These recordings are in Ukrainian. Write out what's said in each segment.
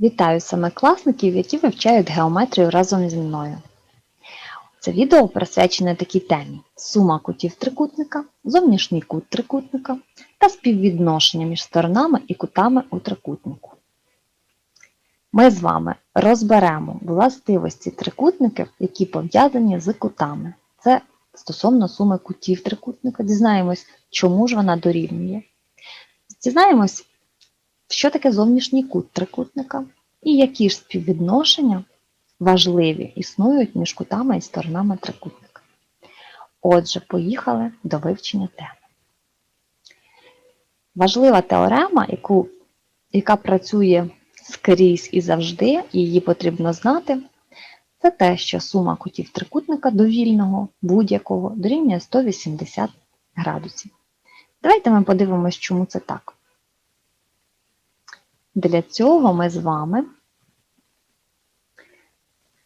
Вітаю семикласників, які вивчають геометрію разом зі мною. Це відео присвячене такій темі сума кутів трикутника, зовнішній кут трикутника та співвідношення між сторонами і кутами у трикутнику. Ми з вами розберемо властивості трикутників, які пов'язані з кутами. Це стосовно суми кутів трикутника. Дізнаємось, чому ж вона дорівнює. Дізнаємось, що таке зовнішній кут трикутника і які ж співвідношення важливі існують між кутами і сторонами трикутника. Отже, поїхали до вивчення теми. Важлива теорема, яку, яка працює скрізь і завжди, і її потрібно знати, це те, що сума кутів трикутника довільного будь-якого дорівнює 180 градусів. Давайте ми подивимось, чому це так. Для цього ми з вами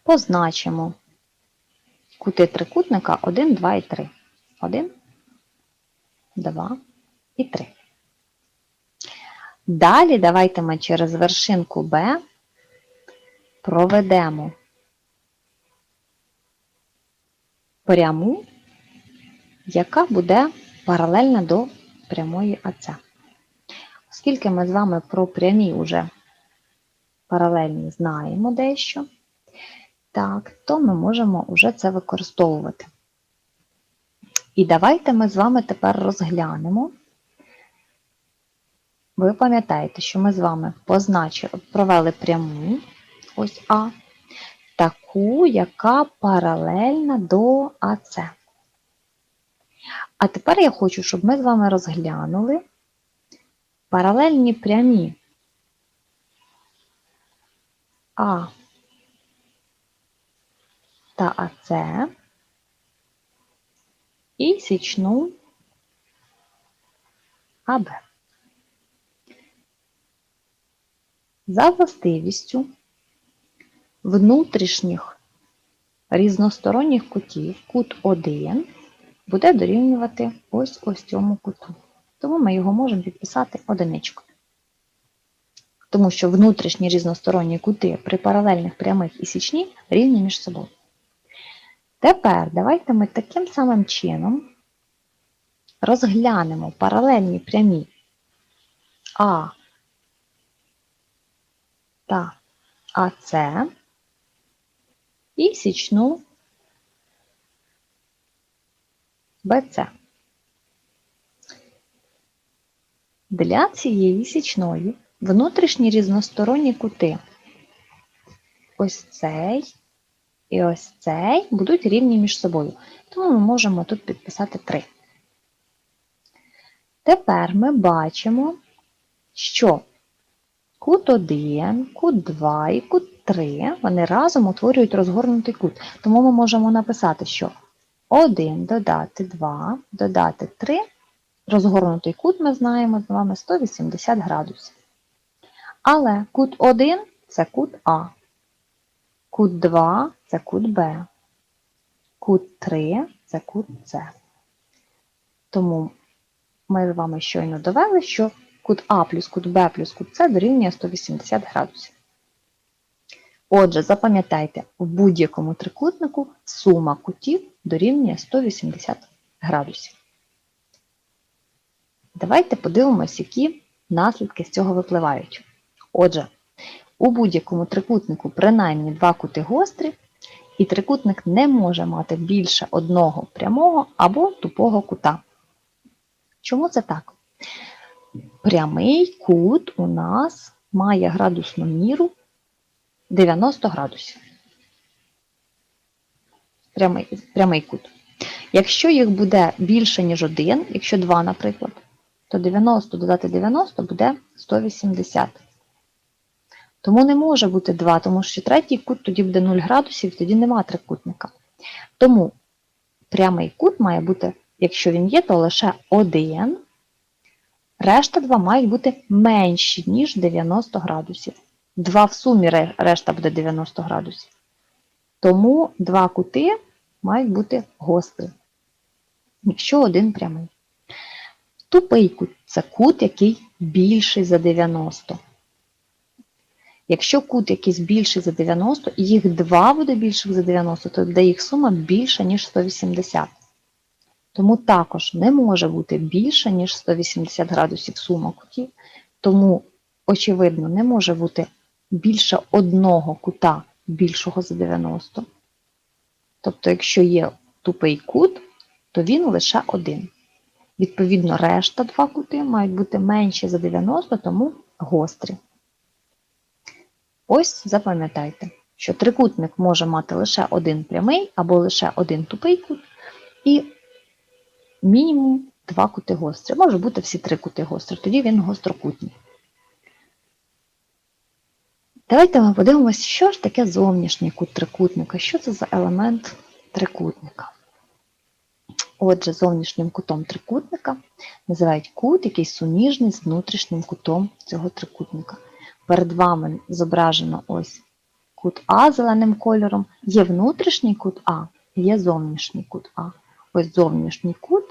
позначимо кути трикутника 1, 2 і 3. 1, 2 і 3. Далі давайте ми через вершинку B проведемо пряму, яка буде паралельна до прямої АЦ. Оскільки ми з вами про прямі вже паралельні знаємо дещо, так, то ми можемо вже це використовувати. І давайте ми з вами тепер розглянемо. Ви пам'ятаєте, що ми з вами позначили, провели пряму, ось А, таку, яка паралельна до АЦ. А тепер я хочу, щоб ми з вами розглянули паралельні прямі А та АЦ і січну АБ. За властивістю внутрішніх різносторонніх кутів кут 1 буде дорівнювати ось ось цьому куту. Тому ми його можемо підписати одиничкою. Тому що внутрішні різносторонні кути при паралельних прямих і січні рівні між собою. Тепер давайте ми таким самим чином розглянемо паралельні прямі А та АС і січну БЦ. Для цієї січної внутрішні різносторонні кути ось цей і ось цей будуть рівні між собою. Тому ми можемо тут підписати 3. Тепер ми бачимо, що кут 1, кут 2 і кут 3 вони разом утворюють розгорнутий кут. Тому ми можемо написати, що 1 додати 2, додати 3, розгорнутий кут ми знаємо з вами 180 градусів. Але кут 1 це кут А. Кут 2 це кут Б. Кут 3 це кут С. Тому ми з вами щойно довели, що кут А плюс кут Б плюс кут С дорівнює 180 градусів. Отже, запам'ятайте, в будь-якому трикутнику сума кутів дорівнює 180 градусів. Давайте подивимось, які наслідки з цього випливають. Отже, у будь-якому трикутнику принаймні два кути гострі, і трикутник не може мати більше одного прямого або тупого кута. Чому це так? Прямий кут у нас має градусну міру 90 градусів. Прямий, прямий кут. Якщо їх буде більше, ніж один, якщо два, наприклад, то 90 додати 90 буде 180. Тому не може бути 2, тому що третій кут тоді буде 0 градусів, тоді нема трикутника. Тому прямий кут має бути, якщо він є, то лише один. Решта 2 мають бути менші, ніж 90 градусів. 2 в сумі решта буде 90 градусів. Тому два кути мають бути гострі, якщо один прямий. Тупий кут це кут, який більший за 90. Якщо кут якийсь більший за 90, і їх два буде більших за 90, то буде їх сума більша, ніж 180. Тому також не може бути більше, ніж 180 градусів сума кутів. Тому, очевидно, не може бути більше одного кута більшого за 90. Тобто, якщо є тупий кут, то він лише один. Відповідно, решта два кути мають бути менші за 90, тому гострі. Ось запам'ятайте, що трикутник може мати лише один прямий або лише один тупий кут, і мінімум два кути гострі. Може бути всі три кути гострі, тоді він гострокутний. Давайте ми подивимося, що ж таке зовнішній кут трикутника, що це за елемент трикутника. Отже, зовнішнім кутом трикутника називають кут, який суміжний з внутрішнім кутом цього трикутника. Перед вами зображено ось кут А зеленим кольором. Є внутрішній кут А, є зовнішній кут А. Ось зовнішній кут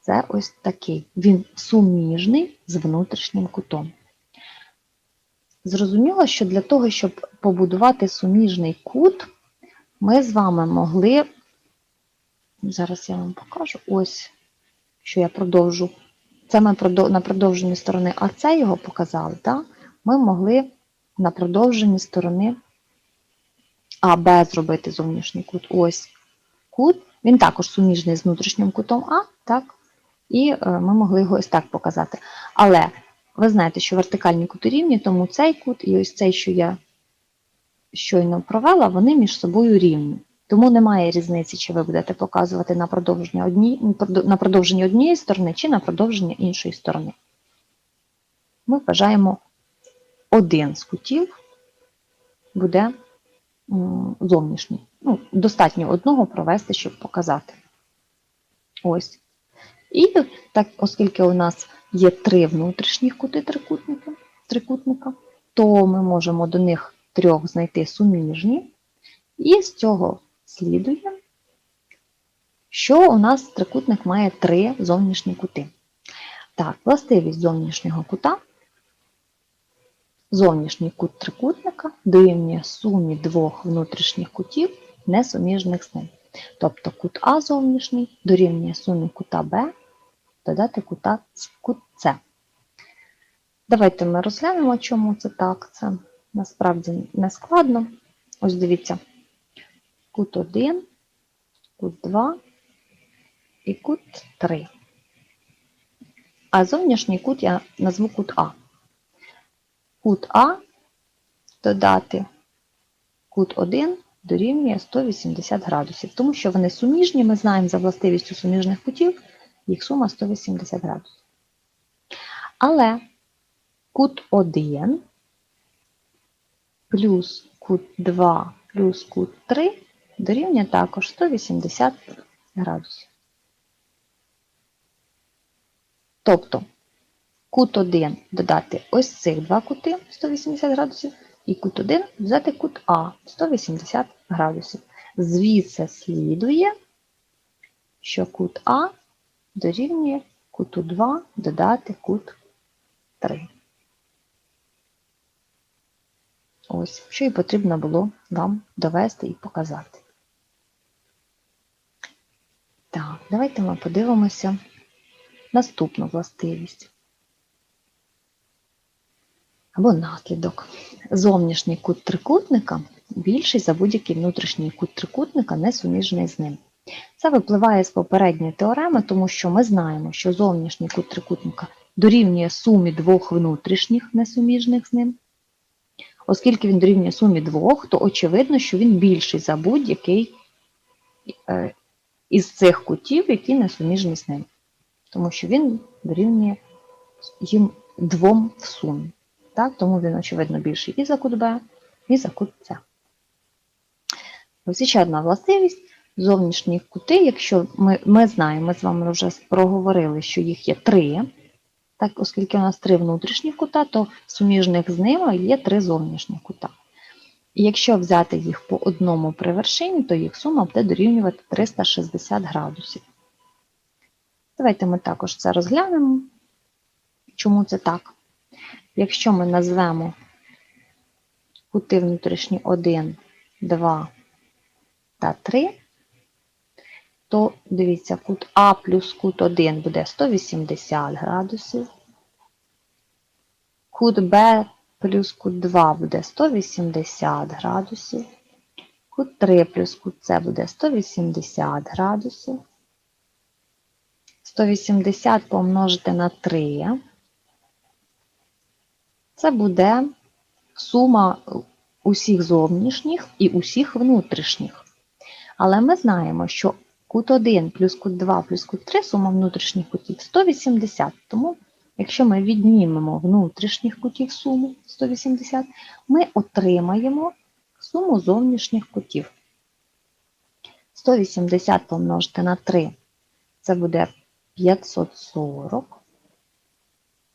це ось такий. Він суміжний з внутрішнім кутом. Зрозуміло, що для того, щоб побудувати суміжний кут, ми з вами могли, зараз я вам покажу, ось, що я продовжу. Це ми на продовженні сторони АЦ його показали, так? ми могли на продовженні сторони АБ зробити зовнішній кут. Ось кут, він також суміжний з внутрішнім кутом А, так? і е, ми могли його ось так показати. Але ви знаєте, що вертикальні кути рівні, тому цей кут і ось цей, що я щойно провела, вони між собою рівні. Тому немає різниці, чи ви будете показувати на продовження, одні, на продовження однієї сторони, чи на продовження іншої сторони. Ми вважаємо один з кутів буде зовнішній. Ну, Достатньо одного провести, щоб показати. Ось. І так, оскільки у нас є три внутрішніх кути трикутника, трикутника, то ми можемо до них трьох знайти суміжні. І з цього слідує, що у нас трикутник має три зовнішні кути. Так, властивість зовнішнього кута. Зовнішній кут трикутника дорівнює сумі двох внутрішніх кутів, несуміжних з ним. Тобто кут А зовнішній дорівнює сумі кута Б додати кута, кут С. Давайте ми розглянемо, чому це так. Це насправді не складно. Ось дивіться, кут 1, кут 2 і кут 3. А зовнішній кут я назву кут А. Кут А додати кут 1 дорівнює 180 градусів, тому що вони суміжні, ми знаємо за властивістю суміжних кутів, їх сума 180 градусів. Але кут 1 плюс кут 2 плюс кут 3 дорівнює також 180 градусів. Тобто кут 1 додати ось цих два кути 180 градусів, і кут 1 взяти кут А 180 градусів. Звідси слідує, що кут А дорівнює куту 2 додати кут 3. Ось, що і потрібно було вам довести і показати. Так, давайте ми подивимося наступну властивість. Або наслідок. Зовнішній кут трикутника більший за будь-який внутрішній кут трикутника, не суміжний з ним. Це випливає з попередньої теореми, тому що ми знаємо, що зовнішній кут трикутника дорівнює сумі двох внутрішніх несуміжних з ним. Оскільки він дорівнює сумі двох, то очевидно, що він більший за будь-який е, із цих кутів, які несуміжні з ним. Тому що він дорівнює їм двом в сумі. Так? Тому він, очевидно, більший і за кут Б, і за кут С. Ось ще одна властивість зовнішні кути, якщо ми ми знаємо, ми з вами вже проговорили, що їх є три, так, оскільки у нас три внутрішні кута, то суміжних з ними є три зовнішні кута. Якщо взяти їх по одному при вершині, то їх сума буде дорівнювати 360 градусів. Давайте ми також це розглянемо. Чому це так? Якщо ми назвемо кути внутрішні 1, 2 та 3, то дивіться, кут А плюс кут 1 буде 180 градусів. Кут Б плюс кут 2 буде 180 градусів. Кут 3 плюс кут С буде 180 градусів. 180 помножити на 3. Це буде сума усіх зовнішніх і усіх внутрішніх. Але ми знаємо, що кут 1 плюс кут 2 плюс кут 3 сума внутрішніх кутів 180. Тому, якщо ми віднімемо внутрішніх кутів суму 180, ми отримаємо суму зовнішніх кутів. 180 помножити на 3 це буде 540.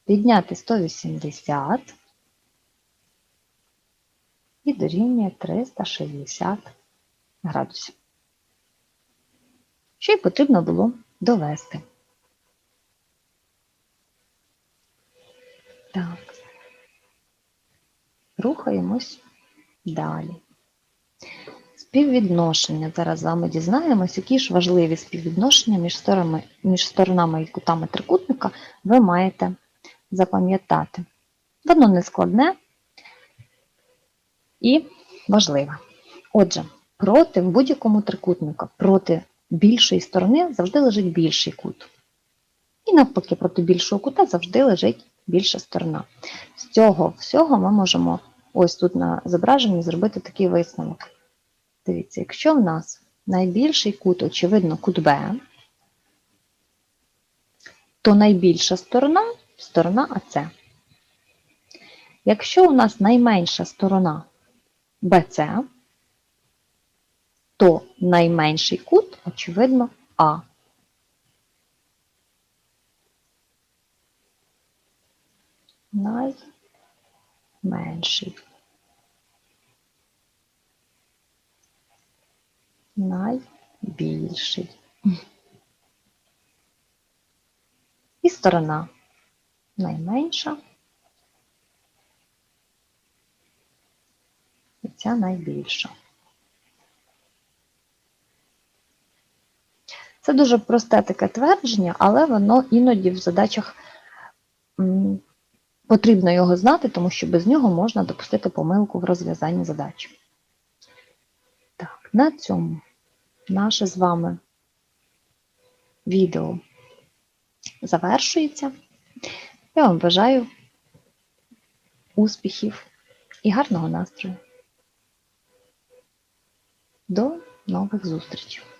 Відняти 180 і дорівнює 360 градусів. Що й потрібно було довести. Так, рухаємось далі. Співвідношення. Зараз з вами дізнаємось, які ж важливі співвідношення між сторонами, між сторонами і кутами трикутника ви маєте запам'ятати. Воно не складне і важливе. Отже, проти в будь-якому трикутника, проти більшої сторони завжди лежить більший кут. І навпаки, проти більшого кута завжди лежить більша сторона. З цього всього ми можемо ось тут на зображенні зробити такий висновок. Дивіться, якщо в нас найбільший кут, очевидно, кут Б, то найбільша сторона сторона АС. Якщо у нас найменша сторона БЦ, то найменший кут, очевидно, А. Найменший. Найбільший. І сторона найменша. І ця найбільша. Це дуже просте таке твердження, але воно іноді в задачах потрібно його знати, тому що без нього можна допустити помилку в розв'язанні задач. Так, на цьому наше з вами відео завершується. Я вам бажаю успіхів і гарного настрою. До нових зустрічей!